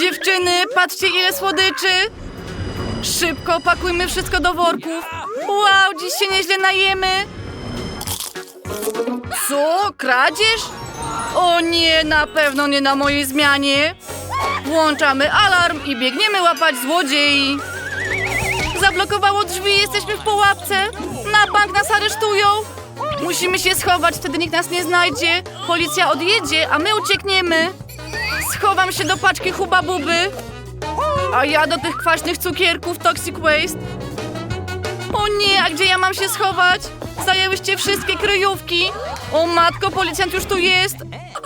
Dziewczyny, patrzcie ile słodyczy! Szybko pakujmy wszystko do worków. Wow, dziś się nieźle najemy. Co? Kradzież? O nie, na pewno nie na mojej zmianie. Włączamy alarm i biegniemy łapać złodziei. Zablokowało drzwi, jesteśmy w pułapce. Na bank nas aresztują. Musimy się schować, wtedy nikt nas nie znajdzie. Policja odjedzie, a my uciekniemy. Schowam się do paczki Huba Buby. A ja do tych kwaśnych cukierków Toxic Waste. O nie, a gdzie ja mam się schować? Zajęłyście wszystkie kryjówki. O matko, policjant już tu jest.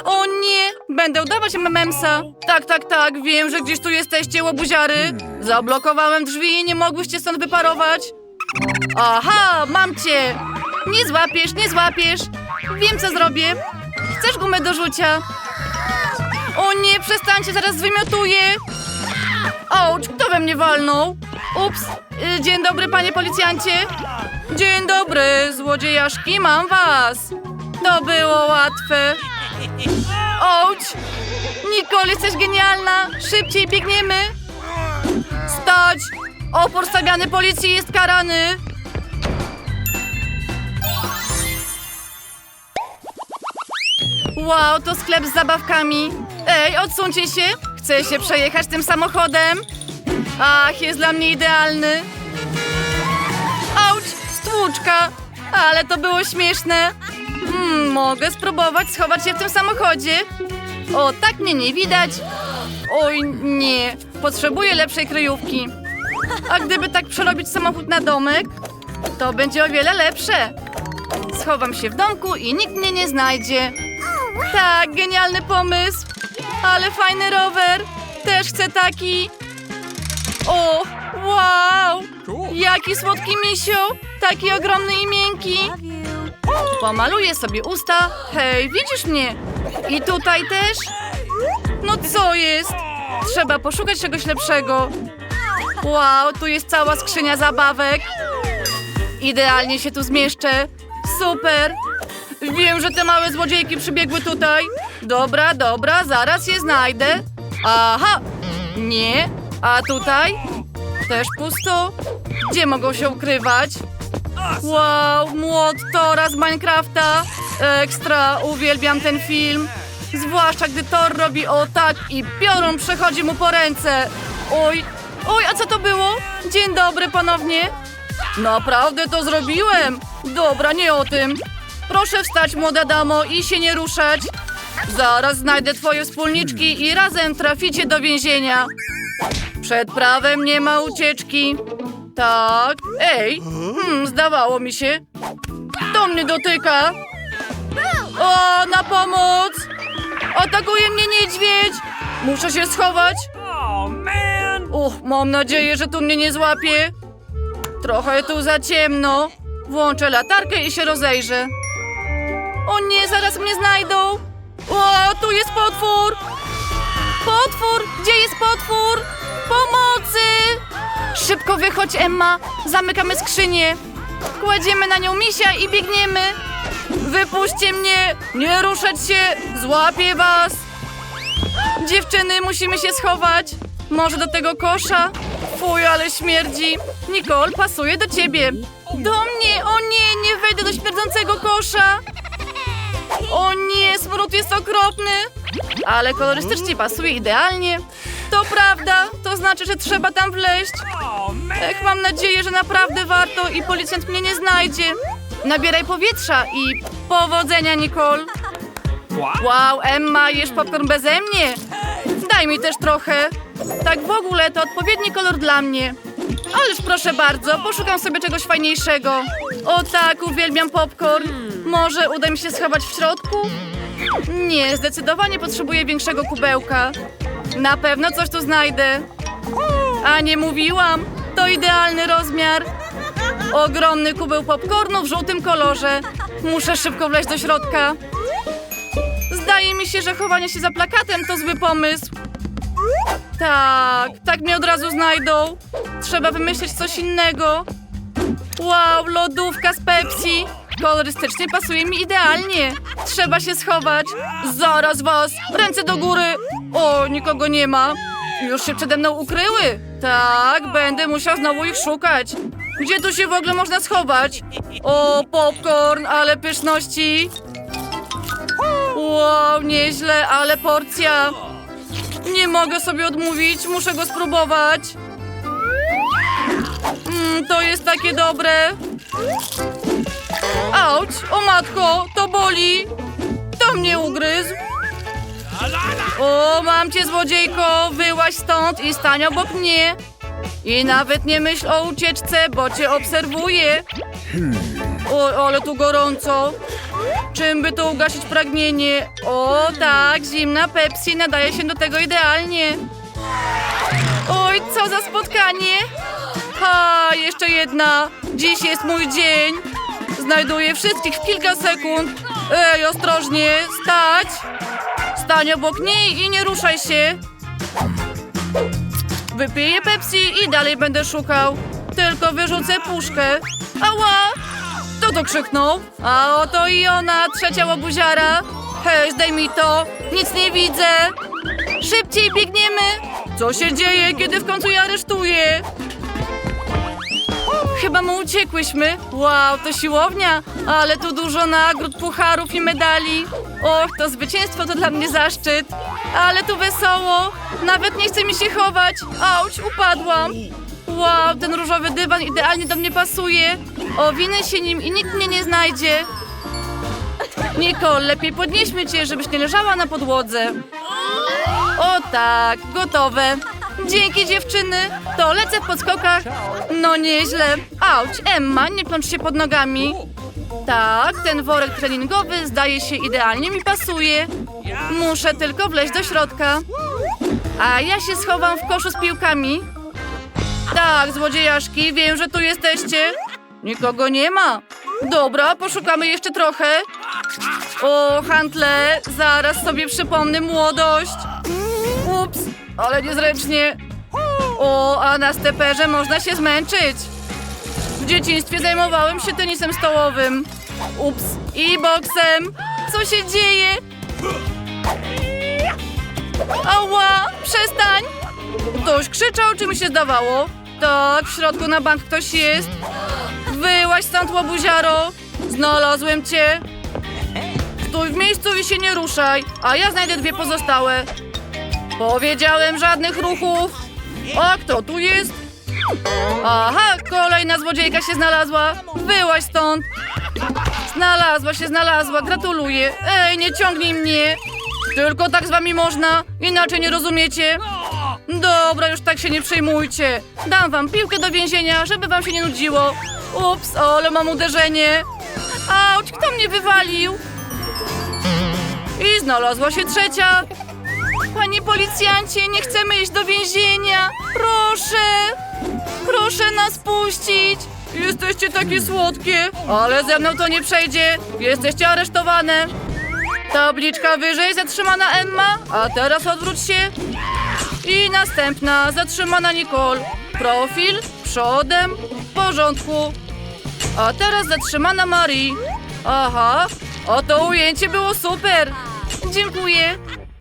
O nie, będę udawać mememsa. Tak, tak, tak, wiem, że gdzieś tu jesteście, łobuziary. Zablokowałem drzwi i nie mogłyście stąd wyparować. Aha, mam cię. Nie złapiesz, nie złapiesz. Wiem, co zrobię. Chcesz gumę do rzucia? O nie, przestańcie, zaraz wymiotuję. Ouch, kto we mnie walnął? Ups, y, dzień dobry, panie policjancie. Dzień dobry, złodziejaszki, mam was. To było łatwe. Ouch! Nicole, jesteś genialna! Szybciej biegniemy! Stać! Opór stawiany policji jest karany! Wow, to sklep z zabawkami. Ej, odsuńcie się! Chcę się przejechać tym samochodem. Ach, jest dla mnie idealny. Auć, stłuczka! Ale to było śmieszne. Hmm, mogę spróbować schować się w tym samochodzie. O, tak mnie nie widać. Oj, nie. Potrzebuję lepszej kryjówki. A gdyby tak przerobić samochód na domek, to będzie o wiele lepsze. Schowam się w domku i nikt mnie nie znajdzie. Tak, genialny pomysł. Ale fajny rower. Też chcę taki. O, wow! Jaki słodki misio! Taki ogromny i miękki. Pomaluję sobie usta. Hej, widzisz mnie? I tutaj też? No co jest? Trzeba poszukać czegoś lepszego. Wow, tu jest cała skrzynia zabawek. Idealnie się tu zmieszczę. Super. Wiem, że te małe złodziejki przybiegły tutaj. Dobra, dobra, zaraz je znajdę. Aha, nie. A tutaj? Też pusto. Gdzie mogą się ukrywać? Wow, młot Tora z Minecrafta. Ekstra, uwielbiam ten film. Zwłaszcza gdy Thor robi o tak i piorun przechodzi mu po ręce. Oj, oj, a co to było? Dzień dobry ponownie. Naprawdę to zrobiłem. Dobra, nie o tym. Proszę wstać, młoda damo, i się nie ruszać. Zaraz znajdę twoje wspólniczki i razem traficie do więzienia. Przed prawem nie ma ucieczki. Tak. Ej, hmm, zdawało mi się. To mnie dotyka. O, na pomoc! Atakuje mnie niedźwiedź! Muszę się schować. Oh! Uch, mam nadzieję, że tu mnie nie złapie. Trochę tu za ciemno. Włączę latarkę i się rozejrzę. O nie, zaraz mnie znajdą. O, tu jest potwór. Potwór! Gdzie jest potwór? Pomocy! Szybko wychodź, Emma. Zamykamy skrzynię. Kładziemy na nią misia i biegniemy. Wypuśćcie mnie! Nie ruszać się! Złapię was! Dziewczyny, musimy się schować. Może do tego kosza? Fuj, ale śmierdzi. Nicole, pasuje do ciebie. Do mnie! O nie, nie wejdę do śmierdzącego kosza. O nie, smród jest okropny. Ale kolorystycznie pasuje idealnie. To prawda, to znaczy, że trzeba tam man! Ech, mam nadzieję, że naprawdę warto i policjant mnie nie znajdzie. Nabieraj powietrza i powodzenia, Nicole. Wow, Emma, jesz popcorn beze mnie? Daj mi też trochę. Tak w ogóle to odpowiedni kolor dla mnie. Ależ proszę bardzo, poszukam sobie czegoś fajniejszego. O tak, uwielbiam popcorn. Może uda mi się schować w środku? Nie, zdecydowanie potrzebuję większego kubełka. Na pewno coś tu znajdę. A nie mówiłam, to idealny rozmiar. Ogromny kubeł popcornu w żółtym kolorze. Muszę szybko wleźć do środka. Zdaje mi się, że chowanie się za plakatem to zły pomysł. Tak, tak mnie od razu znajdą. Trzeba wymyślić coś innego. Wow, lodówka z Pepsi. Kolorystycznie pasuje mi idealnie. Trzeba się schować. Zaraz was. Ręce do góry. O, nikogo nie ma. Już się przede mną ukryły. Tak, będę musiał znowu ich szukać. Gdzie tu się w ogóle można schować? O, popcorn, ale pyszności. Wow, nieźle, ale porcja. Nie mogę sobie odmówić, muszę go spróbować. Mm, to jest takie dobre. Auć, o matko, to boli. To mnie ugryzł. O, mam cię, złodziejko, wyłaź stąd i stań obok mnie. I nawet nie myśl o ucieczce, bo cię obserwuję. O, ale tu gorąco. Czym by to ugasić pragnienie? O, tak, zimna Pepsi nadaje się do tego idealnie. Oj, co za spotkanie! Ha, jeszcze jedna. Dziś jest mój dzień. Znajduję wszystkich w kilka sekund. Ej, ostrożnie, stać! Stań obok niej i nie ruszaj się. Wypiję Pepsi i dalej będę szukał. Tylko wyrzucę puszkę. Ała! Kto to krzyknął? A oto i ona, trzecia łobuziara. Hej, zdejmij to. Nic nie widzę. Szybciej biegniemy. Co się dzieje, kiedy w końcu je aresztuję? Chyba mu uciekłyśmy. Wow, to siłownia, ale tu dużo nagród, pucharów i medali. Och, to zwycięstwo to dla mnie zaszczyt. Ale tu wesoło. Nawet nie chce mi się chować. Auć, upadłam. Wow, ten różowy dywan idealnie do mnie pasuje. Owinę się nim i nikt mnie nie znajdzie. Nicole, lepiej podnieśmy cię, żebyś nie leżała na podłodze. O tak, gotowe. Dzięki dziewczyny. To lecę w podskokach. No nieźle. Auć, Emma, nie plącz się pod nogami. Tak, ten worek treningowy zdaje się idealnie mi pasuje. Muszę tylko wleźć do środka. A ja się schowam w koszu z piłkami. Tak, złodziejaszki, wiem, że tu jesteście. Nikogo nie ma. Dobra, poszukamy jeszcze trochę. O, Hantle, zaraz sobie przypomnę młodość. Ups, ale niezręcznie. O, a na steperze można się zmęczyć. W dzieciństwie zajmowałem się tenisem stołowym. Ups, i boksem. Co się dzieje? Ała, przestań! Ktoś krzyczał, czy mi się zdawało? Tak, w środku na bank ktoś jest. Wyłaź stąd, łobuziaro. Znalazłem cię. Stój w miejscu i się nie ruszaj, a ja znajdę dwie pozostałe. Powiedziałem żadnych ruchów. A kto tu jest? Aha, kolejna złodziejka się znalazła. Wyłaź stąd. Znalazła się, znalazła. Gratuluję. Ej, nie ciągnij mnie. Tylko tak z wami można, inaczej nie rozumiecie. Dobra, już tak się nie przejmujcie. Dam wam piłkę do więzienia, żeby wam się nie nudziło. Ups, ale mam uderzenie. Auć, kto mnie wywalił? I znalazła się trzecia. Panie policjancie, nie chcemy iść do więzienia. Proszę, proszę nas puścić. Jesteście takie słodkie, ale ze mną to nie przejdzie. Jesteście aresztowane. Tabliczka wyżej, zatrzymana Emma, a teraz odwróć się. I następna, zatrzymana Nicole. Profil, przodem, w porządku. A teraz zatrzymana Marie. Aha, a to ujęcie było super. Dziękuję.